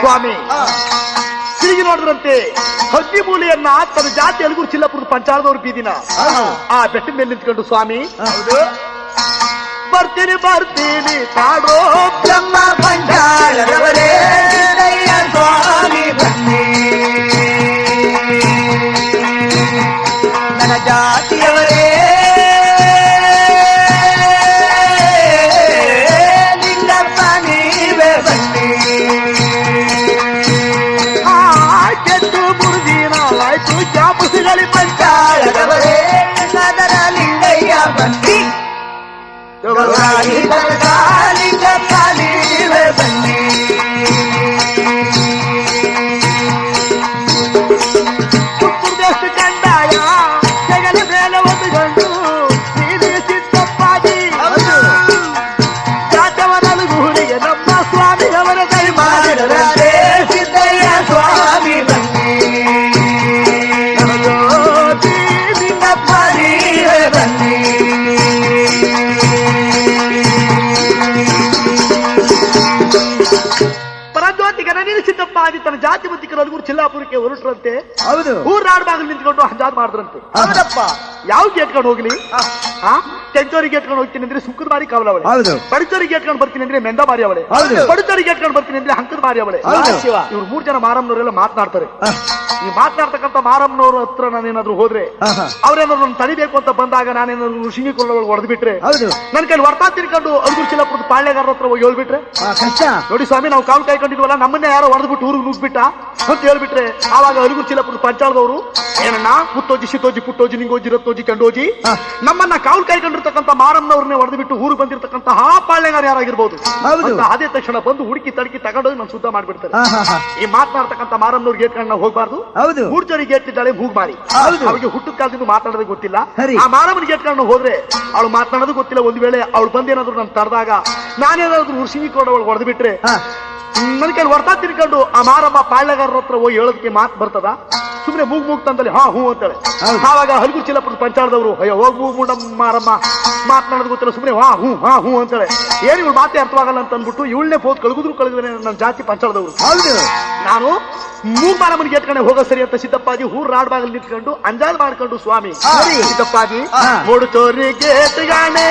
ಸ್ವಾಮಿ. ತಿರುಗಿ ನೋಡಿದ್ರಂತೆ ಹದ್ದಿ ಮೂಲೆಯನ್ನ ತನ್ನ ಜಾತಿ ಅಲಗೂರು ಚಿಲ್ಲಪುರದ ಪಂಚಾಳದವ್ರು ಬೀದಿನ. ಆ ಬೆಟ್ಟದ ಮೇಲೆ ನಿಂತ್ಕೊಂಡು ಸ್ವಾಮಿ. ಬರ್ತೀನಿ ಬರ್ತೀನಿ ಕಾಡೋ ಬ್ರಹ್ಮ ಪಂಚಾಳದವರೇ Kali Pan. ಜಾತಿ ನಲ್ಗೂರು ಚಿಲ್ಲಾಪುರಕ್ಕೆ ಹೊರಟ್ರಂತೆ ಹೌದು. ಊರ್ ಬಾಗಿಲು ನಿಂತ್ಕೊಂಡು ಹಂಜಾದ್ ಮಾಡಿದ್ರಂತೆ. ಹೌದಪ್ಪ ಯಾವ ಗೇಟ್ಕೊಂಡು ಹೋಗ್ಲಿ? ಆ ಕೆಂಚೋರಿಗೆ ಗೇಟ್ಕೊಂಡು ಹೋಗ್ತೀನಿ ಅಂದ್ರೆ ಸುಕ್ಕದ ಮಾರಿ ಕಾವಲ ಅವಳೆ ಹೌದು. ಬಡಚೋರಿಗೆ ಗೇಟ್ಕೊಂಡು ಬರ್ತೀನಿ ಅಂದ್ರೆ ಮೆಂದ ಮಾರಿ ಅವಳೆ. ಹೌದು. ಬಡಚೋರಿಗೆ ಗೇಟ್ಕೊಂಡು ಬರ್ತೀನಿ ಅಂದ್ರೆ ಹಂಕದ ಮಾರಿ ಅವಳೆ. ಇವ್ರು ಮೂರ್ ಜನ ಮಾರಮ್ಮನವರೆಲ್ಲ ಮಾತನಾಡ್ತಾರೆ. ಈ ಮಾತನಾಡ್ತಕ್ಕಂಥ ಮಾರಮ್ಮನವ್ರ ಹತ್ರ ನಾನೇನಾದ್ರು ಹೋದ್ರೆ. ಅವ್ರೇನಾದ್ರು ನನ್ನ ತಡಿಬೇಕು ಅಂತ ಬಂದಾಗ ನಾನೇನಾದ್ರು ಋಷಿಂಗಿ ಕೊಳ್ಳೊಳಗೆ ಹೊಡೆದು ಬಿಟ್ರೆ ಹೌದು. ನನ್ನ ಕೈಲಿ ವರ್ತಾ ತಿರ್ಕೊಂಡು ಚಿಲ್ಲ ಚಿಲ್ಲಪುರದ ಪಾಳ್ಯಗಾರರ ಹತ್ರ ಹೋಗಿ ಹೇಳ್ಬಿಟ್ರೆ ನೋಡಿ ಸ್ವಾಮಿ ನಾವು ಕಾಲು ಕಾಯ್ಕೊಂಡಿದ್ವಲ್ಲ ನಮ್ಮನ್ನೇ ಯಾರೋ ಹೊಡೆದ್ಬಿಟ್ಟು ಊರಿಗೆ ನುಗ್ಬಿಟ್ಟ ಅಂತ ಹೇಳ್ಬಿಟ್ರೆ ಆವಾಗ ಅಲುಗುರು ಚಿಲಪುರ ಪಂಚಾಳದವರು ಏನಣ್ಣ? ಪುತ್ತೋಜಿ ಶಿತೋಜಿ ಪುಟ್ಟೋಜಿ ನಿಂಗೋಜಿ ರತ್ತೋಜಿ ಕಂಡೋಜಿ. ನಮ್ಮನ್ನ ಕಾವಲು ಕೈಗೊಂಡಿರ್ತಕ್ಕಂಥ ಮಾರಮ್ಮನವ್ರನ್ನೇ ಹೊಡೆದು ಬಿಟ್ಟು ಊರು ಬಂದಿರತಕ್ಕಂತಹ ಪಾಳ್ಯಗಾರ ಯಾರಾಗಿರ್ಬೋದು. ಅದೇ ತಕ್ಷಣ ಬಂದು ಹುಡುಕಿ ತಡಕಿ ತಗೊಂಡೋಗಿ ನಾನು ಶುದ್ಧ ಮಾಡ್ಬಿಡ್ತಾರೆ. ಈ ಮಾತನಾಡ್ತಕ್ಕಂಥ ಮಾರಮ್ಮನವ್ರ ಗೇಟ್ ಕಂಡು ನಾವು ಹೋಗ್ಬಾರ್ದು. ಮೂರ್ಜರಿ ಗೇಟ್ ಇದ್ದಾಳೆ ಮೂಗ್ ಮಾರಿ. ಅವ್ರಿಗೆ ಹುಟ್ಟು ಕಾಲದಿಂದ ಮಾತಾಡೋದೇ ಗೊತ್ತಿಲ್ಲ. ಆ ಮಾರಮ್ಮನ ಗೇಟ್ ಕಂಡು ಹೋದ್ರೆ ಅವಳು ಮಾತನಾಡೋದು ಗೊತ್ತಿಲ್ಲ. ಒಂದ್ ವೇಳೆ ಅವಳು ಬಂದೇನಾದ್ರು ನಾನು ತಡೆದಾಗ ನಾನೇನಾದ್ರು ಹುರ್ಸಿಂಗಿ ಕೊಡೋಳು ಅವಳು ಹೊಡೆದು ಬಿಟ್ರೆ ಹಾ. ನನ್ನ ಕೈಲಿ ಹೊರ್ತಾ ತಿನ್ಕೊಂಡು ಆ ಮಾರಮ್ಮ ಪಾಳ್ಯಗಾರರ ಹತ್ರ ಹೋಗಿ ಹೇಳೋದಕ್ಕೆ ಮಾತು ಬರ್ತದ? ಸುಮ್ಮನೆ ಮೂಗ್ ಮೂಗ್ ತಂದಲ್ಲಿ ಹಾ ಹೂ ಅಂತೇಳಿ. ಆವಾಗ ಹಲಗು ಚಿಲ್ಲಪ್ಪ ಪಂಚಾಳದವರು ಅಯ್ಯೋ ಹೋಗ್ ಮೂಗ್ ಮಾತನಾಡೋದು ಗೊತ್ತಿಲ್ಲ ಸುಮ್ಮನೆ ಹಾ ಹೂ ಹಾ ಹೂ ಅಂತೇಳಿ. ಏನು ಇವಳು ಮಾತೇ ಅರ್ಥವಾಗಲ್ಲ ಅಂತ ಅಂದ್ಬಿಟ್ಟು ಇವಳನ್ನೇ ಹೋದ್ ಕಳಗುದ್ರು ಕಳಗಿದ್ರೆ ನನ್ನ ಜಾತಿ ಪಂಚಾಳದವರು. ನಾನು ಮೂಗ್ ಮಾರಮ್ಮನಿಗೆ ಎತ್ಕೊಂಡೆ ಹೋಗೋ ಸರಿ ಅಂತ ಸಿದ್ದಪ್ಪಾಜಿ ಹೂರ್ ರಾಡ್ ಬಾಗಿಲು ನಿಂತ್ಕೊಂಡು ಅಂಜಾದ್ ಮಾಡ್ಕೊಂಡು ಸ್ವಾಮಿ. ಸಿದ್ದಪ್ಪಾಜಿ ಹಾ. ಬರ್ತಾರಲ್ಲಮ್ಮ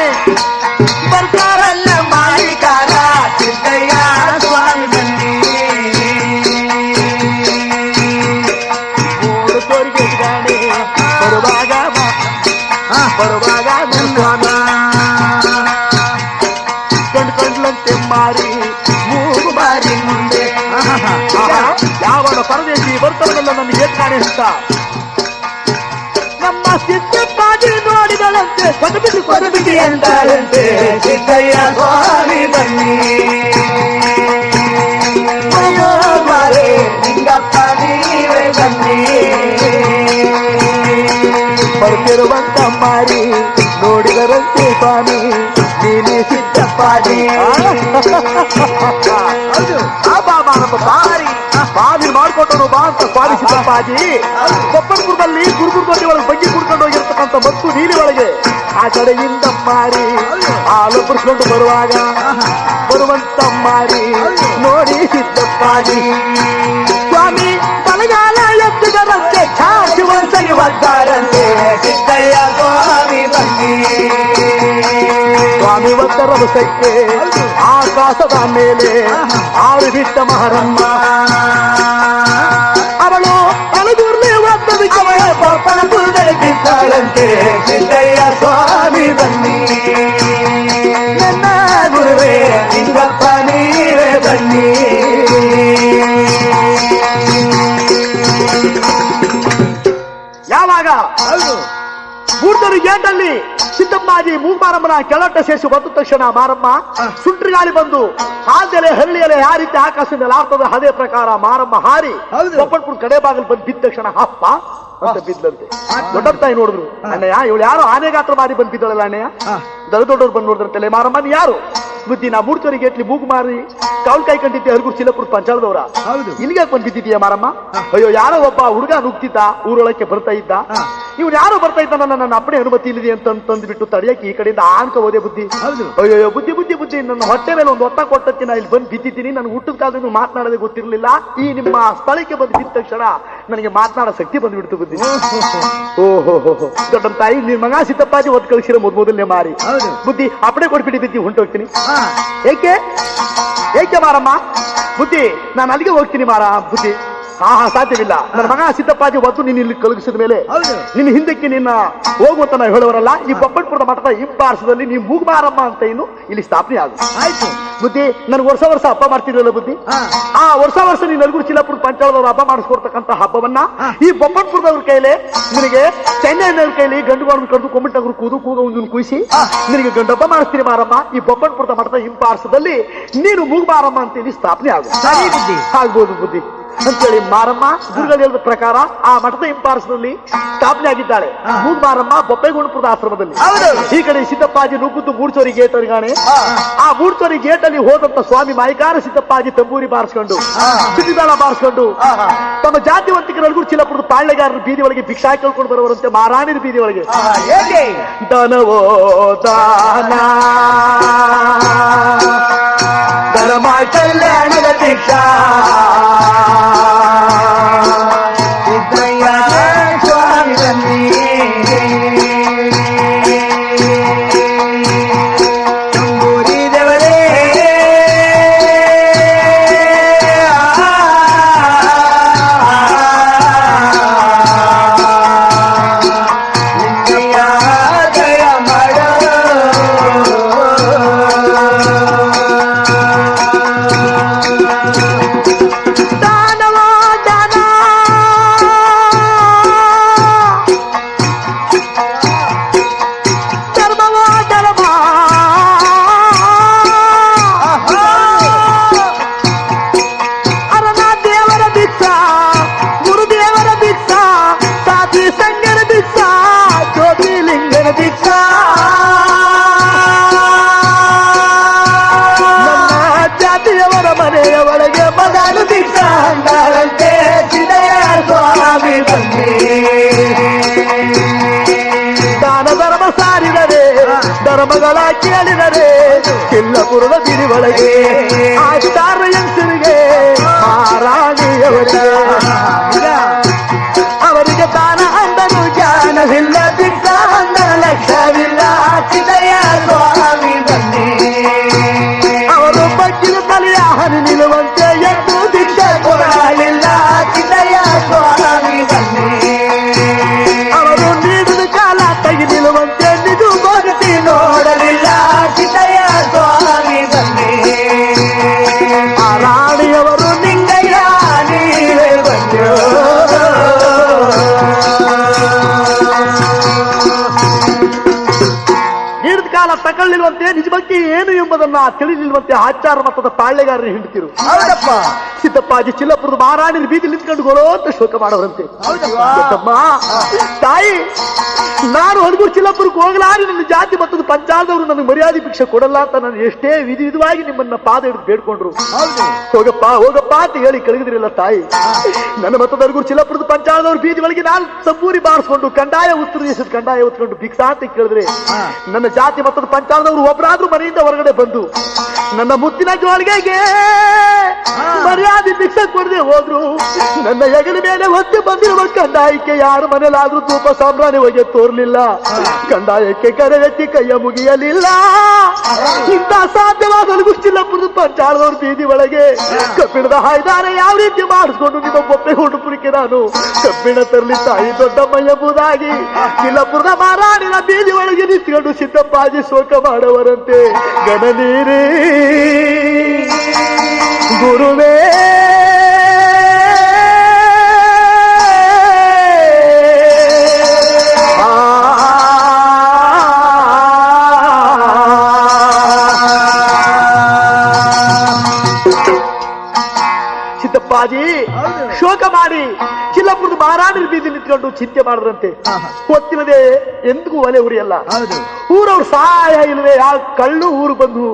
ಬರ್ತಾರಲ್ಲ ಬರುವಾಗ ನನ್ನ ಸ್ವಾಮಿ ಕಂಡು ಕಂಡ್ಲಂತೆ ಮಾರಿ ಮೂಗು ಬಾರಿ ಮುಂದೆ ಆಹಾ. ಆಹಾ, ಯಾವನ ಪರದೇಶಿ ಬರ್ತಾರಲ್ಲ ನನ್ನ ಎತ್ಕಾಣೆ ಅಂತ ನಮ್ಮ ಸಿದ್ದಪ್ಪಾಜಿ ನೋಡಿದಳಂತೆ ಕೊಡಬಿಟ್ಟು ಕೊರಬಿಟಿ ಅಂತಾಳಂತೆ ಸಿದ್ದಯ್ಯ ಸ್ವಾಮಿ ಬನ್ನಿ ಅಯ್ಯೋ ಮಾರೇ ಲಿಂಗಪ್ಪ ನೀವೇ ಬನ್ನಿ ಬರ್ತಿರುವಂತ ಮಾರಿ ನೋಡಿದರಂತೆ ಸ್ವಾಮಿ ನೀನೇ ಸಿದ್ದಪ್ಪಾಜಿ ಹೌದು ಆ ಬಾ ಮಾನಪ್ಪ ಬಾರಿ ಬಾ ನೀನ್ ಮಾಡ್ಕೊಟ್ಟನು ಬಾ ಅಂತ ಸ್ವಾಮಿ ಸಿದ್ದಪ್ಪಾಜಿ ಕೊಪ್ಪನಪುರದಲ್ಲಿ ಗುರುಗುರುದಲ್ಲಿ ಒಳಗೆ ಬಗ್ಗಿ ಕುಡ್ಕೊಂಡು ಹೋಗಿರ್ತಕ್ಕಂಥ ಮತ್ತು ನೀಲಿ ಒಳಗೆ ಆ ಕಡೆಯಿಂದ ಮಾರಿ ಹಾಲು ಪುರ್ಸ್ಕೊಂಡು ಬರುವಾಗ ಬರುವಂತ ಮಾರಿ ನೋಡಿ ಸಿದ್ದಪ್ಪಾಜಿ ಸ್ವಾಮಿ ಬಲಗಾಲ ಎತ್ತಿದರಂತೆ ಚಾಚಿ ಶಿವಂತನಿ ಬರ್ತಾರಂತೆ ಸಿದ್ದಯ್ಯ ಸ್ವಾಮಿ ಒತ್ತರದ ಸೈಕೆ ಆಕಾಶದ ಮೇಲೆ ಆರು ಬಿಟ್ಟ ಮಹರಮ್ಮ ಅವಳು ಅಲಗೂರ್ಲಿ ಒತ್ತದಕ್ಕೆ ಅವಳ ಪಪ್ಪನ ಪುರದಲ್ಲಿ ಬಿದ್ದಾಳಂತೆ ಸಿದ್ದಯ್ಯ ಸ್ವಾಮಿ ಬನ್ನಿ ನನ್ನ ಗುರುವೇ ಲಿಂಗಪ್ಪ ನೀವೇ ಬನ್ನಿ ಗೇಟಲ್ಲಿ ಸಿದ್ದಮ್ಮಾಜಿ ಮೂಮಾರಮ್ಮನ ಕೆಳಟ ಸೇರಿಸಿ ಬಂದ ತಕ್ಷಣ ಮಾರಮ್ಮ ಸುಂಟ್ರಿ ಗಾಳಿ ಬಂದು ಆದರೆ ಹಳ್ಳಿಯಲ್ಲಿ ಯಾವ ರೀತಿ ಆಕಾಶದಲ್ಲಿ ಆರ್ತದ ಅದೇ ಪ್ರಕಾರ ಮಾರಮ್ಮ ಹಾರಿ. ಕೊಪ್ಪಳ್ಪುರ ಕಡೆ ಬಾಗಿಲು ಬಂದು ಬಿದ್ದ ತಕ್ಷಣ ಹಪ್ಪ ಅಂತ ಬಿದ್ದಂತೆ. ದೊಡ್ಡ ತಾಯಿ ನೋಡಿದ್ರು. ಅಣ್ಣಯ್ಯ ಇವಳು ಯಾರು ಆನೆ ಗಾತ್ರ ಮಾರಿ ಬಂದ್ ಬಿದ್ದಳಲ್ಲ ಅಣ್ಣಯ್ಯ. ದೊಡ್ಡ ದೊಡ್ಡವ್ರು ಬಂದು ನೋಡಿದ್ರಂತಲೆ ಮಾರಮ್ಮ ನೀ ಯಾರು? ಬುದ್ಧಿ ನಾ ಮೂರ್ಚೋರಿ ಎಟ್ಲಿ ಬೂಗು ಮಾರಿ ಕಾಲ್ ಕೈ ಕಂಡಿದ್ದೆ ಹರಗುರು ಚಿಲಪುರ ಪಂಚಾಳದವ್ರ. ಹೌದು. ಇಲ್ಲಿಗೆ ಬಂದು ಬಿದ್ದಿದೀಯ ಮಾರಮ್ಮ? ಅಯ್ಯೋ ಯಾರೋ ಒಬ್ಬ ಹುಡುಗ ನುಗ್ತಿದ್ದ ಊರೊಳಕ್ಕೆ ಬರ್ತಾ ಇದ್ದ. ಇವ್ರು ಯಾರು ಬರ್ತಾ ಇದ್ದ ನನ್ನ ನನ್ನ ಅಪ್ಪಣೆ ಅನುಮತಿ ಇಲ್ಲಿದೆ ಅಂತ ತಂದ್ಬಿಟ್ಟು ತಡೆಯಕ್ಕೆ ಈ ಕಡೆಯಿಂದ ಆನ್ಕ ಹೋದೆ ಬುದ್ಧಿ. ಹೌದು. ಅಯ್ಯೋ ಬುದ್ಧಿ ಬುದ್ಧಿ ಬುದ್ಧಿ ನನ್ನ ಹೊಟ್ಟೆ ಮೇಲೆ ಒಂದು ಒತ್ತ ಕೊಟ್ಟಕ್ಕೆ ನಾ ಇಲ್ಲಿ ಬಂದು ಬಿದ್ದಿದ್ದೀನಿ. ನಾನು ಹುಟ್ಟದ ಕಾಲದಿಂದ ಮಾತನಾಡೋದೇ ಗೊತ್ತಿರಲಿಲ್ಲ. ಈ ನಿಮ್ಮ ಸ್ಥಳಕ್ಕೆ ಬಂದು ಬಿದ್ದ ತಕ್ಷಣ ನನಗೆ ಮಾತನಾಡೋ ಶಕ್ತಿ ಬಂದ್ಬಿಡ್ತು ಬುದ್ಧಿ. ಓಹೋ ದೊಡ್ಡ ತಾಯಿ ನಿನ್ ಮಗ ಸಿದ್ದಪ್ಪಾಜಿ ಒದ್ ಕಳಿಸಿರೋ ಮೊದ್ ಮೊದಲನೇ ಮಾರಿ. ಬುದ್ಧಿ ಅಪ್ಪಣೆ ಕೊಟ್ಬಿಟ್ಟು ಬಿದ್ದಿ ಹೊಂಟೋಗ್ತೀನಿ ಹಾ. ಏಕೆ? ಏಕೆ ಮಾರಮ್ಮ? ಬುದ್ಧಿ ನಾನು ಅಲ್ಲಿಗೆ ಹೋಗ್ತೀನಿ ಮಾರ ಬುದ್ಧಿ. ಹಾ ಹಾ ಸಾಧ್ಯವಿಲ್ಲ. ನನ್ನ ಮಗ ಸಿದ್ದಪ್ಪಾಜಿ ಒದ್ದು ನೀನು ಇಲ್ಲಿ ಕಳುಗಿಸಿದ ಮೇಲೆ ನಿನ್ನ ಹಿಂದಕ್ಕೆ ನಿನ್ನ ಹೋಗುವಂತ ನಾವು ಹೇಳುವರಲ್ಲ ಈ ಬೊಪ್ಪಟ್ಪುರದ ಮಠದ ಹಿಂಪಾರ್ಸದಲ್ಲಿ ನೀವು ಮೂಗಬಾರಮ್ಮ ಅಂತ ಏನು ಇಲ್ಲಿ ಸ್ಥಾಪನೆ ಆಗ ಆಯ್ತು. ಬುದ್ಧಿ ನನ್ಗೆ ವರ್ಷ ವರ್ಷ ಹಬ್ಬ ಮಾಡ್ತಿರಲ್ಲ ಬುದ್ಧಿ? ಆ ವರ್ಷ ವರ್ಷ ನೀನು ನಲ್ಗುರು ಚಿಲ್ಲಾಪುರ ಪಂಚಾಯತ್ದವ್ರು ಹಬ್ಬ ಮಾಡಿಸ್ಕೊಡ್ತಕ್ಕಂಥ ಹಬ್ಬವನ್ನ. ಈ ಬೊಪ್ಪಟ್ಪುರದವ್ರ ಕೈಲಿ ನಿನಗೆ ಚೆನ್ನೈನವ್ರ ಕೈಲಿ ಗಂಡು ಕದ್ದು ಕಡ್ದು ಕೊಂಬಿಟ್ಟವ್ರು ಕೂದು ಕೂಗ ಒಂದು ಕುಯಿಸಿ. ನಿನಗೆ ಗಂಡು ಹಬ್ಬ ಮಾಡಿಸ್ತೀನಿ ಮಾರಮ್ಮ ಈ ಬೊಪ್ಪಟ್ಪುರದ ಮಠದ ಹಿಂಪಾರ್ಸದಲ್ಲಿ ನೀನು ಮೂಗಬಾರಮ್ಮ ಅಂತ ಇಲ್ಲಿ ಸ್ಥಾಪನೆ ಆಗುತ್ತೆ. ಆಗ್ಬೋದು ಬುದ್ಧಿ. ಅಂತೇಳಿ ಮಾರಮ್ಮ ಗುರುಗಳು ಪ್ರಕಾರ ಆ ಮಠದ ಹಿಂಪಾರ್ಸದಲ್ಲಿ ಸ್ಥಾಪನೆ ಆಗಿದ್ದಾಳೆ. ಮೂಗ್ ಮಾರಮ್ಮ ಬೊಪ್ಪೆಗುಣಪುರದ ಆಶ್ರಮದಲ್ಲಿ. ಈ ಕಡೆ ಸಿದ್ದಪ್ಪಾಜಿ ನುಗ್ಗುದ್ದು ಮೂಡ್ಚೋರಿ ಗೇಟ್ ಅವರಿಗಾನೆ ಹಾ. ಆ ಮೂಡ್ಚೋರಿ ಗೇಟ್ ಅಲ್ಲಿ ಹೋದಂತ ಸ್ವಾಮಿ ಮಾಯಿಕಾರ ಸಿದ್ದಪ್ಪಾಜಿ ತಂಬೂರಿ ಬಾರಿಸ್ಕೊಂಡು. ಸಿದ್ದಿದಾಳ ಬಾರಿಸ್ಕೊಂಡು. ತಮ್ಮ ಜಾತಿವಂತಿಕರಲ್ಗೂ ಚಿಲ್ಲಪುರದ ಪಾಳ್ಯಗಾರರ ಬೀದಿ ಒಳಗೆ ಭಿಕ್ಷಾ ಕೇಳ್ಕೊಂಡು ಬರುವರಂತೆ ಮಾರಾಣಿನ ಬೀದಿ ಒಳಗೆ ದನವೋ ದಾನ நலமாய் செல்ல நிலத்திட்டா. ಧರ್ಮಗಳ ಕೇಳಿದರೆ ಕಿಲ್ಲಪುರದ ಬಿಡಿ ಒಳಗೆ ಆಗ್ತಾರ ಹೆಂಗಸರಿಗೆ ಏನು ತಿಳಿದಿಲ್ವಂತೆ ಆಚಾರ ಮತದ ಪಾಳ್ಳೆಗಾರರು ಹಿಂಡ್ತಿರು. ಹೌದಪ್ಪ. ಸಿದ್ದಪ್ಪಾಜಿ ಚಿಲ್ಲಪುರದ ಮಾರಾಣಿ ಬೀದಿ ನಿಂತ್ಕೊಂಡು ಗೋಳೋ ಅಂತ ಶೋಕ ಮಾಡೋರಂತೆ. ತಾಯಿ ನಾನು ಚಿಲ್ಲಪುರಕ್ಕೆ ಹೋಗಲಾರಿ ನನ್ನ ಜಾತಿ ಮತ್ತದ ಪಂಚಾಲದವರು ನನಗೆ ಮರ್ಯಾದೆ ಭಿಕ್ಷೆ ಕೊಡಲ್ಲ ಅಂತ ನಾನು ಎಷ್ಟೇ ವಿಧಿ ವಿಧವಾಗಿ ನಿಮ್ಮನ್ನ ಪಾದ ಹಿಡಿದು ಬೇಡ್ಕೊಂಡ್ರು. ಹೋಗಪ್ಪ ಹೋಗಪ್ಪ ಅಂತ ಹೇಳಿ ಕಳಗಿದ್ರಿಲ್ಲ ತಾಯಿ. ನನ್ನ ಮತ್ತದ ಚಿಲಪುರದ ಪಂಚಾಲದವ್ರ ಬೀದಿ ಒಳಗೆ ನಾನು ಸಂಪೂರಿ ಬಾರಿಸ್ಕೊಂಡು ಕಂಡಾಯ ಉತ್ತರ ದೇಶದ ಕಂಡಾಯ ಉತ್ಕೊಂಡು ಭಿಕ್ಷಾ ಅಂತ ಕೇಳಿದ್ರೆ ನನ್ನ ಜಾತಿ ಮತ್ತದ ಪಂಚಾಲದವರು ಒಬ್ಬರಾದ್ರೂ ಮನೆಯಿಂದ ಹೊರಗಡೆ ಬಂದು ನನ್ನ ಮುತ್ತಿನ ಜೋಳಿಗೆಗೆ. ಮರ್ಯಾದೆ ಭಿಕ್ಷೆ ಕೊಡದೆ ಹೋದ್ರು. ನನ್ನ ಹೆಗಲ ಮೇಲೆ ಹೊತ್ತು ಬಂದಿರುವ ಕಂಡಾಯಕ್ಕೆ ಯಾರು ಮನೇಲಾದ್ರೂ ತೂಪ ಸಾಂಬ್ರಾಣಿ ಹೋಗಿ ತೋರ್ಲಿಲ್ಲ. ಕಂದಾಯಕ್ಕೆ ಕರೆವೆತ್ತಿ ಕೈಯ ಮುಗಿಯಲಿಲ್ಲ. ಇಂಥ ಸಾಧ್ಯವಾದ ಗುಚ್ಚಿಲ್ಲಪ್ಪದ ಪಂಚಾಳದವ್ರ ಬೀದಿ ಒಳಗೆ. ಕಬ್ಬಿಣದ ಹಾಯ್ದಾರ ಯಾವ ರೀತಿ ಮಾಡಿಸ್ಕೊಂಡು ನಿಮ್ಮ ಬೊಪ್ಪೆ ಹುಡುಪುರಿಕೆ ನಾನು? ಕಬ್ಬಿಣ ತರಲಿ ತಾಯಿ ದೊಡ್ಡಮ್ಮ ಎಂಬುದಾಗಿ. ಚಿಲ್ಲಪುರದ ಮಾರಾಡಿನ ಬೀದಿ ಒಳಗೆ ನಿಂತ್ಕೊಂಡು ಸಿದ್ದಪ್ಪಾಜಿ ಶೋಕ ಮಾಡವರಂತೆ. ಗಣನೀರೇ ಗುರುವೇ. ನಿಂತ್ಕೊಂಡು ಚಿಂತೆ ಮಾಡಿದ್ರಂತೆ. ಹೊತ್ತಿನದೇ ಎಂದಿಗೂ ಒಲೆ ಉರಿಯಲ್ಲ. ಊರವ್ರು ಸಹಾಯ ಇಲ್ಲದೆ ಯಾವ ಕಳ್ಳು ಊರು ಬಂದು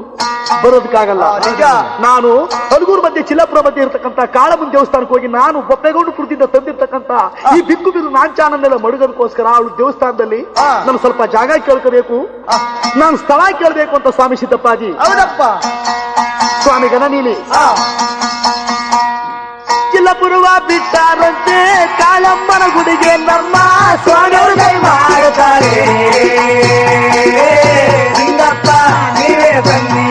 ಬರೋದಕ್ಕಾಗಲ್ಲ. ಈಗ. ನಾನು ಹಲಗೂರು ಮಧ್ಯೆ ಚಿಲ್ಲಪುರ ಮಧ್ಯೆ ಇರತಕ್ಕಂತ ಕಾಳಮುನ್ ದೇವಸ್ಥಾನಕ್ಕೆ ಹೋಗಿ ನಾನು ಬೊಪ್ಪೆಗೊಂಡು ಕುರ್ತಿದ್ದ ತಂದಿರ್ತಕ್ಕಂತ ಈ ಬಿಕ್ಕು ಬಿರು ನಾಂಚಾನನ್ನೆಲ್ಲ ಮಡುಗೋದಕ್ಕೋಸ್ಕರ ಅವಳು ದೇವಸ್ಥಾನದಲ್ಲಿ. ನಾನು ಸ್ವಲ್ಪ ಜಾಗ ಕೇಳ್ಕೋಬೇಕು. ನಾನು ಸ್ಥಳ ಕೇಳಬೇಕು ಅಂತ ಸ್ವಾಮಿ ಸಿದ್ದಪ್ಪಾಜಿ. ಹೌದಪ್ಪ. ನೀಲಿ ಗಣನೀಲಿ. ಆ, ಚಿಲ್ಲಪುರುವ ಬಿಟ್ಟಾರಂತೆ ಕಾಳಮ್ಮನ ಗುಡಿಗೆ ನಮ್ಮ ಸ್ವಾಮಿಯವರು ಕೈ ಮಾಡುತ್ತಾರೆ ಲಿಂಗಪ್ಪ ನೀವೇ ಬನ್ನಿ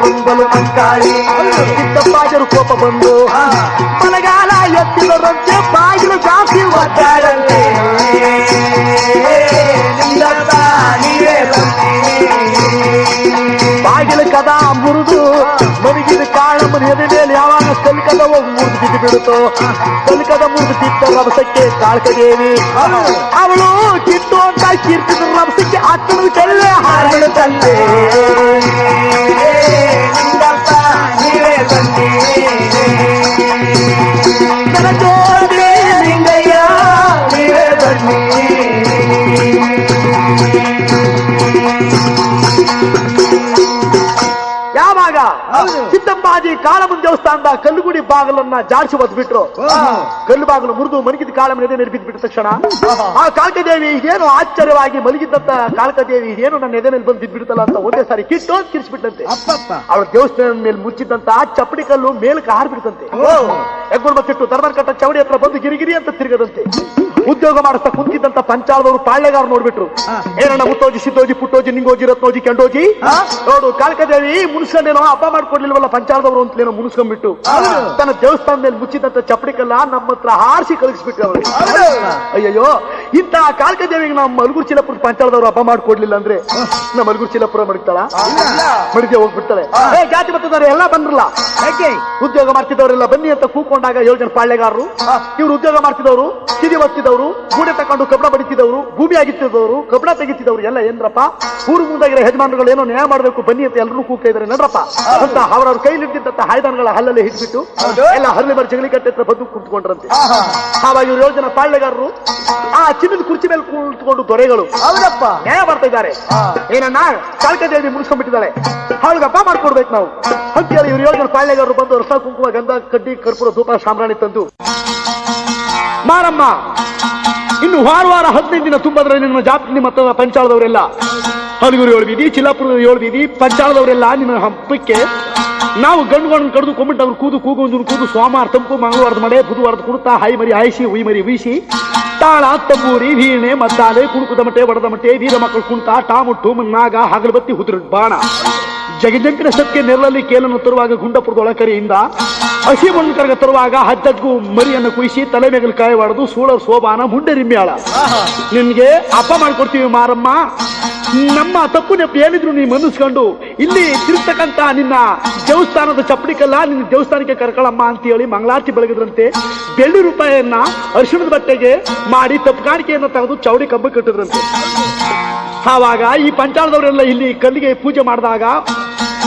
ಅಪ್ಪದು ಕಂಕಾಳಿ. ಮಂಕಾಳಿ ಸಿದ್ದಪ್ಪಾಜರು ಕೋಪ ಬಂದು ಮನಗಾಲ ಮಳೆಗಾಲ ಎತ್ತಿದರಂತೆ ಬಾಗಿಲು ಜಾಸ್ತಿ ಒದ್ದಾಡಂತೆ. ಬಾಗಿಲು ಕದ ಮುರಿದು ಮನಗಿದ ಕಾಳಮ್ಮನ ಎದೆ ಮೇಲೆ ಯಾವಾಗ ಕಲ್ಕದ ಹೋಗಿ ಮುರಿದು ಬಿದ್ದು ಬಿಡುತ್ತೋ ಕಲ್ಕದ ಮುರಿದು ಚಿತ್ತ ರಭಸಕ್ಕೆ ಕಾಳ್ಕದೇವಿ ಅವಳು ಕಿತ್ತು ಅಂತ ಕೀರ್ತಿದ ರಭಸಕ್ಕೆ ಅಕ್ಕನ ಕಲ್ಲೇ ಹಾರಲು ಸಿದ್ದಪ್ಪಾಜಿ ಕಾಳಮ್ಮನ ದೇವಸ್ಥಾನದ ಕಲ್ಲುಗುಡಿ ಬಾಗಿಲನ್ನ ಜಾಡಿಸಿ ಒದ್ಬಿಟ್ರು ಕಲ್ಲು ಬಾಗಿಲು ಮುರಿದು ಮಲಗಿದ ಕಾಳಮ್ಮನ ಎದೆ ಮೇಲೆ ಬಿದ್ದ ತಕ್ಷಣ ಆ ಕಾಲ್ಕದೇವಿ ಇದೇನು ಆಶ್ಚರ್ಯವಾಗಿ ಮಲಗಿದ್ದಂತ ಕಾಳಕದೇವಿ ಇದೇನು ನನ್ನ ಎದೆ ಮೇಲೆ ಬಂದು ಬಿದ್ಬಿಡ್ತಲ್ಲ ಅಂತ ಒಂದೇ ಸಾರಿ ಕಿಟ್ಟು ಅಂತ ಕಿರಿಸ್ಬಿಟ್ಟಂತೆ ಅವಳ ದೇವಸ್ಥಾನದ ಮೇಲೆ ಮುಚ್ಚಿದ್ದಂತ ಚಪ್ಪಡಿ ಕಲ್ಲು ಮೇಲಕ್ಕೆ ಹಾರ್ಬಿಡ್ತಂತೆ ಹೆಗ್ಗೋಡ್ ಮತ್ತಿಟ್ಟು ದರ್ಬಾರ್ ಕಟ್ಟ ಚವಡಿ ಹತ್ರ ಬಂದು ಗಿರಿಗಿರಿ ಅಂತ ತಿರುಗದಂತೆ. ಉದ್ಯೋಗ ಮಾಡಿಸ್ತಾ ಕುಂತಿದ್ದಂತ ಪಂಚಾಲದವರು ಪಾಳ್ಯಗಾರ ನೋಡ್ಬಿಟ್ರು. ಏನಣ್ಣ ಮುತ್ತೋಜಿ ಸಿದ್ದೋಜಿ ಪುಟ್ಟೋಜಿ ನಿಂಗೋಜಿ ರತ್ನೋಜಿ ಕೆಂಡೋಜಿ? ನೋಡು ಕಾಲಕದೇವಿ ಮುನ್ಸ್ಕೊಂಡೇನೋ ಹಬ್ಬ ಮಾಡ್ಕೊಡ್ಲಿಲ್ವಲ್ಲ ಪಂಚಾಲದವರು ಅಂತಲೇನೋ ಮುನ್ಸ್ಕೊಂಡ್ಬಿಟ್ಟು. ಹೌದು. ತನ್ನ ದೇವಸ್ಥಾನದ ಮೇಲೆ ಮುಚ್ಚಿದಂತ ಚಪ್ಪಡಿಕಲ್ಲ ನಮ್ಮ ಹತ್ರ ಹಾರಿಸಿ ಕಳಿಸ್ಬಿಟ್ರು ಅವಳು. ಅಯ್ಯಯ್ಯೋ ಇಂತ ಕಾಳಕದೇವಿಗೆ ನಮ್ಮ ಮಲಗೂರು ಚಿಲಪುರ ಪಂಚಾಳದವ್ರು ಹಬ್ಬ ಮಾಡ್ಕೊಡ್ಲಿಲ್ಲ ಅಂದ್ರೆ ನಮ್ಮ ಮಲಗೂರು ಚಿಲಪುರ ಮಡಗ್ತಾಳ ಇಲ್ಲ. ಮಡಿಗೆ ಹೋಗ್ಬಿಡ್ತಾರೆ ಹಾ. ಏ ಜಾತಿ ಬರ್ತದವ್ರು ಎಲ್ಲ ಬಂದ್ರಲ್ಲ ಯಾಕೆ ಉದ್ಯೋಗ ಮಾಡ್ತಿದ್ದವರೆಲ್ಲ ಬನ್ನಿ ಅಂತ ಕೂಕೊಂಡಾಗ ಏಳು ಜನ ಪಾಳ್ಯಗಾರರು ಇವ್ರು ಉದ್ಯೋಗ ಮಾಡ್ತಿದ್ದವರು ಕಿರಿ ಒತ್ತಿದವರು ಗೂಡೆ ತಕೊಂಡು ಕಬ್ಬಣ ಬಡಿತಿದ್ದವರು ಭೂಮಿ ಆಗಿತ್ತಿದ್ದವರು ಕಬ್ಬಣ ತೆಗಿತಿದ್ದವರು ಎಲ್ಲ ಏನ್ರಪ್ಪ ಊರು ಮುಂದಾಗಿರೋ ಯಜಮಾನರುಗಳು ಏನೋ ನ್ಯಾಯ ಮಾಡಬೇಕು ಬನ್ನಿ ಅಂತ ಎಲ್ಲರೂ ಕೂಕಿದ್ರೆ ನಡ್ರಪ್ಪ ಅಂತ ಅವರವ್ರ ಕೈಲಿಟ್ಟಿದ್ದಂತ ಹಾಯ್ದಾನಗಳ ಹಲ್ಲಲ್ಲಿ ಹಿಡ್ಬಿಟ್ಟು. ಎಲ್ಲ ಹರಳಿ ಬರ ಜಗಲಿ ಕಟ್ಟೆ ಹತ್ರ ಬಂದು ಕುಂತ್ಕೊಂಡ್ರಂತೆ. ಆವಾಗ ಏಳು ಪಾಳ್ಯಗಾರರು ಆ ಚಿನ್ನದ ಕುರ್ಚಿ ಮೇಲೆ ಕುಳಿತುಕೊಂಡು ದೊರೆಗಳು. ಹೌದಪ್ಪ. ನ್ಯಾಯ ಮಾಡ್ತಾ ಇದ್ದಾರೆ. ಏನನ್ನ? ಕಾಳ್ಕದೇವಿ ಮುಗಿಸ್ಕೊಂಡ್ಬಿಟ್ಟಿದ್ದಾಳೆ ಅವಳಿಗಪ್ಪ ಮಾಡ್ಕೊಡ್ಬೇಕು ನಾವು. ಹಂಗೇಳಿ ಇವ್ರ ಯೋಜನೆ ಜನ ಪಾಳ್ಯಗಾರರು ಬಂದು ರಸ ಕುಂಕುಮ ಗಂಧ ಕಡ್ಡಿ ಕರ್ಪೂರ ಧೂಪ ಸಾಮ್ರಾಣಿ ತಂದು. ಮಾರಮ್ಮ! ಇನ್ನು ವಾರ ವಾರ ಹದಿನೈದು ದಿನ ತುಂಬಾದ್ರೆ ನಿಮ್ಮ ಜಾತಿ ಮತ್ತು ಪಂಚಾಳದವರೆಲ್ಲ. ಹಲಗೂರು ಏಳು ಬೀದಿ ಚಿಲ್ಲಾಪುರ ಏಳು ಬೀದಿ ಪಂಚಾಳದವರೆಲ್ಲ ನಿಮ್ಮ ಹಬ್ಬಕ್ಕೆ ನಾವು ಗಂಡು ಗಂಡು ಕಡ್ದು ಕೊಂಬಿಟ್ಟು ಅವ್ರು ಕೂದು ಒಂದು ಕೂದು ಸೋಮವಾರ ತಂಪು ಮಂಗಳವಾರದ ಮಡೆ ಬುಧವಾರದ ಕುಡ್ತಾ ಹೈ ಮರಿ, ಹಾಯಿಸಿ, ಉಯ್ ಮರಿ ಬೀಸಿ ತಾಳ ತಂಬೂರಿ ವೀಣೆ, ಮದ್ದಾಲೆ, ಕುಣುಕುದ ಮಟ್ಟೆ ಬಡದ ಮಟ್ಟೆ, ವೀರ ಮಕ್ಕಳು ಕುಣಿತ ಟಾಮು ಟೂಮ್ ನಾಗ ಹಗಲು ಬತ್ತಿ ಹುದುರು ಬಾಣ. ಜಗಜಂಕನ ಸತ್ಯ ನೆರಳಲ್ಲಿ ಕೇಲನ್ನು ತರುವಾಗ ಗುಂಡಪುರದ ಒಳಕರೆಯಿಂದ ಹಸಿ ಮಣ್ಣು ಕರಗ ತರುವಾಗ ಹದ್ದಕ್ಕೂ ಮರಿಯನ್ನು ಕುಯಿಸಿ ತಲೆ ಮೇಗಲು ಕಾಯಬಾರದು ಸೂಳ ಸೋಬಾನ ಮುಂಡೆ ರಿಮ್ಯಾಳ. ನಿನ್ಗೆ ಅಪ್ಪ ಮಾಡ್ಕೊಡ್ತೀವಿ ಮಾರಮ್ಮ. ನಮ್ಮ ತಪ್ಪು ನೆಪ್ಪು ಏನಿದ್ರು ನೀ ಮನಸ್ಕೊಂಡು ಇಲ್ಲಿ ತಿರುಗ್ತಕ್ಕಂತ ನಿನ್ನ ದೇವಸ್ಥಾನದ ಚಪ್ಪಡಿಕಲ್ಲ ನಿನ್ನ ದೇವಸ್ಥಾನಕ್ಕೆ ಕರ್ಕೊಳ್ಳಮ್ಮ ಅಂತ ಹೇಳಿ ಮಂಗಳಾರತಿ ಬೆಳಗಿದ್ರಂತೆ ಬೆಳ್ಳಿ ರೂಪಾಯಿಯನ್ನ ಅರಿಶಿಣದ ಬಟ್ಟೆಗೆ ಮಾಡಿ ತಪ್ಪು ಕಾಣಿಕೆಯನ್ನು ತೆಗೆದು ಚೌಡಿ ಕಬ್ಬ ಕಟ್ಟಿದ್ರಂತೆ. ಆವಾಗ ಈ ಪಂಚಾಳದವರೆಲ್ಲ ಇಲ್ಲಿ ಕಲ್ಲಿಗೆ ಪೂಜೆ ಮಾಡಿದಾಗ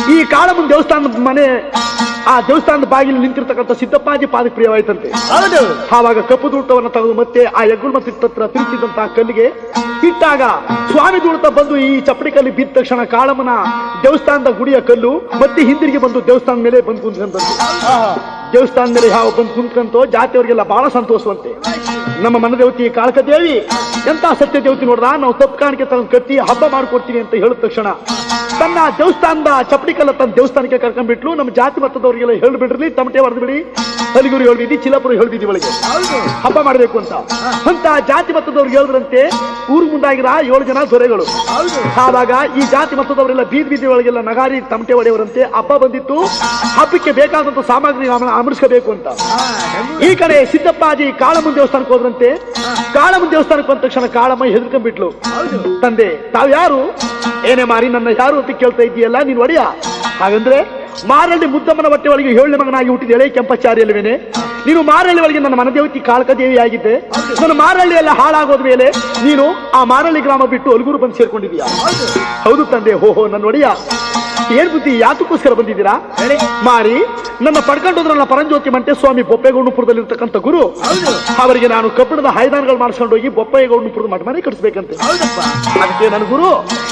ಈ ಕಾಳಮ್ಮನ ದೇವಸ್ಥಾನದ ಮನೆ ಆ ದೇವಸ್ಥಾನದ ಬಾಗಿಲು ನಿಂತಿರ್ತಕ್ಕಂಥ ಸಿದ್ದಪ್ಪಾಜಿ ಪಾದಕ್ಕೆ ಪ್ರಿಯವಾಯ್ತಂತೆ ಹೌದು. ಆವಾಗ ಕಪ್ಪು ದೂಟವನ್ನು ತಗೊಂಡು ಮತ್ತೆ ಆ ಹೆಗ್ಗುಳ ಮತ್ತೆ ಹತ್ರ ತಿರುಚಿದಂತಹ ಕಲ್ಲಿಗೆ ಇಟ್ಟಾಗ ಸ್ವಾಮಿ ದೂಡತ ಬಂದು ಈ ಚಪ್ಪಡಿ ಕಲ್ಲಿ ಬಿದ್ದ ತಕ್ಷಣ ಕಾಳಮ್ಮನ ದೇವಸ್ಥಾನದ ಗುಡಿಯ ಕಲ್ಲು ಮತ್ತೆ ಹಿಂದಿರುಗಿ ಬಂದು ದೇವಸ್ಥಾನದ ಮೇಲೆ ಬಂದು ಕುಂತ್ಕೊಂತಂತೆ ಆಹಾ. ದೇವಸ್ಥಾನದ ಮೇಲೆ ಯಾವ ಬಂದು ಕುಂತ್ಕಂತೋ ಜಾತಿಯವರಿಗೆಲ್ಲ ಬಹಳ ಸಂತೋಷವಂತೆ. ನಮ್ಮ ಮನದೇವತಿ ದೇವತಿ ಕಾಳಕ ದೇವಿ ಎಂತ ಸತ್ಯ ದೇವತಿ ನೋಡ್ರ ನಾವು ತಪ್ಪು ಕಾಣಿಕೆ ತಂದು ಕಟ್ಟಿ ಹಬ್ಬ ಮಾಡ್ಕೊಡ್ತೀವಿ ಅಂತ ಹೇಳಿದ ತಕ್ಷಣ ತನ್ನ ದೇವಸ್ಥಾನದ ಚಪ್ಪಡಿಕಲ್ಲ ತನ್ನ ದೇವಸ್ಥಾನಕ್ಕೆ ಕರ್ಕೊಂಡ್ಬಿಟ್ಲು. ನಮ್ಮ ಜಾತಿ ಮತದವರಿಗೆಲ್ಲ ಹೇಳ್ಬಿಡ್ರಿ, ತಮಟೆ ಹೊಡೆದು ಬಿಡಿ. ಹಲಿಗುರಿ ಹೇಳ್ಬಿದ್ದಿ ಚಿಲ್ಲಾಪುರ ಹೇಳ್ಬಿದ್ದಿ ಒಳಗೆ ಹಬ್ಬ ಮಾಡಬೇಕು ಅಂತ. ಅಂತ ಜಾತಿ ಮತದವ್ರಿಗೆ ಹೇಳಿದ್ರಂತೆ, ಊರು ಮುಂದಾಗಿರ ಏಳು ಜನ ದೊರೆಗಳು. ಆವಾಗ ಈ ಜಾತಿ ಮತದವರೆಲ್ಲ ಬೀದಿ ಬೀದಿ ಒಳಗೆಲ್ಲ ನಗಾರಿ ತಮಟೆ ಹೊಡೆಯವರಂತೆ ಹಬ್ಬ ಬಂದಿತ್ತು. ಹಬ್ಬಕ್ಕೆ ಬೇಕಾದಂತ ಸಾಮಗ್ರಿ ಅಮೃಸ್ಕೋಬೇಕು ಅಂತ. ಈ ಕಡೆ ಸಿದ್ದಪ್ಪಾಜಿ ಕಾಳಮ್ಮನ ದೇವಸ್ಥಾನಕ್ಕೆ ಹೋದ್ರಂತೆ, ಕಾಳಮ್ಮನ ದೇವಸ್ಥಾನಕ್ಕೆ ಬಂದ ತಕ್ಷಣ ಕಾಳಮ್ಮ ಹೆದರ್ಕೊಂಡ್ಬಿಟ್ಲು. ಹೌದು ತಂದೆ, ತಾವ್ ಯಾರು? ಏನೇ ಮಾರಿ, ನನ್ನ ಯಾರು ಅಂತ ಕೇಳ್ತಾ ಇದೆಯಲ್ಲ ನೀನ್ ಒಡೆಯ? ಹಾಗಂದ್ರೆ, ಮಾರಳ್ಳಿ ಮುದ್ದಮ್ಮನ ಹೊಟ್ಟೆ ಒಳಗೆ ಏಳನೇ ಮಗನಾಗಿ ಹುಟ್ಟಿದ ಎಳೆ ಕೆಂಪಚಾರಿ ಅಲ್ವೇನೆ? ನೀನು ಮಾರಳ್ಳಿ ಒಳಗೆ ನನ್ನ ಮನದೇವತಿ ಕಾಳಕದೇವಿ ಆಗಿದ್ದೆ. ನನ್ನ ಮಾರಳ್ಳಿ ಎಲ್ಲ ಹಾಳಾಗೋದ ಮೇಲೆ ನೀನು ಆ ಮಾರಳ್ಳಿ ಗ್ರಾಮ ಬಿಟ್ಟು ಅಲ್ಗೂರು ಬಂದು ಸೇರ್ಕೊಂಡಿದೀಯ ಹೌದು ಹೌದು ತಂದೆ ಹೋಹೋ ನನ್ನ ಒಡೆಯ. ಏನ್ ಬುದ್ಧಿ ಯಾತಕ್ಕೋಸ್ಕರ ಬಂದಿದ್ದೀರಾ? ಹೇಳಿ. ಮಾರಿ ನನ್ನ ಪಡ್ಕೊಂಡು ಹೋದ್ರಲ್ಲ ಪರಂಜ್ಯೋತಿ ಮಂಟೆ ಸ್ವಾಮಿ ಬೊಪ್ಪೆಗೌಡಪುರದಲ್ಲಿ ಇರ್ತಕ್ಕಂಥ ಗುರು. ಅವರಿಗೆ ನಾನು ಕಬ್ಬಿಣದ ಹಾಯ್ದಾನಗಳು ಮಾಡಿಸ್ಕೊಂಡು ಹೋಗಿ ಬೊಪ್ಪೆಗೌಡಪುರದ ಮಠ ಮನೆ ಕಟ್ಟಿಸ್ಬೇಕಂತೆ ಹೌದಪ್ಪ. ಅದಕ್ಕೆ ನನ್ನ ಗುರು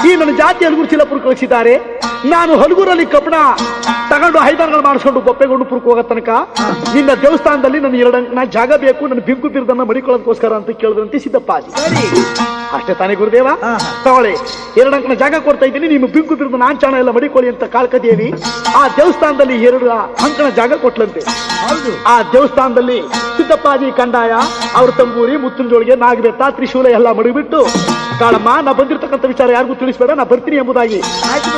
ಈ ನನ್ನ ಜಾತಿ ಹಲಗೂರು ಚಿಲ್ಲಪುರ ಕಳಿಸಿದ್ದಾರೆ. ನಾನು ಹಲಗೂರಲ್ಲಿ ಕಬ್ಬಣ ತಗೊಂಡು ಹೈದಾನಗಳು ಮಾಡಿಸ್ಕೊಂಡು ಬೊಪ್ಪೇಗೌಂಡಪುರಕ್ಕೆ ಹೋಗೋ ತನಕ ನಿನ್ನ ದೇವಸ್ಥಾನದಲ್ಲಿ ನನ್ನ ಎರಡಂಕನ ಜಾಗ ಬೇಕು ನನ್ನ ಬಿಂಕು ಬಿರುದನ್ನ ಮಡಿಕೊಳ್ಳೋದಕ್ಕೋಸ್ಕರ ಅಂತ ಕೇಳಿದ್ರಂತೆ ಸಿದ್ದಪ್ಪಾಜಿ. ಸರಿ. ಅಷ್ಟೇ ತಾನೇ ಗುರುದೇವ. ತಗೊಳ್ಳಿ. ಎರಡಂಕನ ಜಾಗ ಕೊಡ್ತಾ ಇದ್ದೀನಿ ನಿಮ್ಮ ಬಿಂಕು ಬಿರುದ ಚಾಣ ಎಲ್ಲ ಮಡಿಕೊಳ್ಳಿ ಅಂತ ಕಾಳ್ಕದೇವಿ ಆ ದೇವಸ್ಥಾನದಲ್ಲಿ ಎರಡು ಅಂಕಣ ಜಾಗ ಕೊಟ್ಲಂತೆ. ಹೌದು. ಆ ದೇವಸ್ಥಾನದಲ್ಲಿ ಸಿದ್ದಪ್ಪಾಜಿ ಕಂದಾಯ ಅವ್ರ ತಂಬೂರಿ ಮುತ್ತುಂಜೋಳಿಗೆ ನಾಗಬೆತ್ತ ತ್ರಿಶೂಲ ಎಲ್ಲ ಮಡಿಬಿಟ್ಟು ಕಾಳಮ್ಮ ನಾ ಬಂದಿರ್ತಕ್ಕಂಥ ವಿಚಾರ ಯಾರಿಗೂ ತಿಳಿಸ್ಬೇಡ ನಾ ಬರ್ತೀನಿ ಎಂಬುದಾಗಿ. ಆಯ್ತು.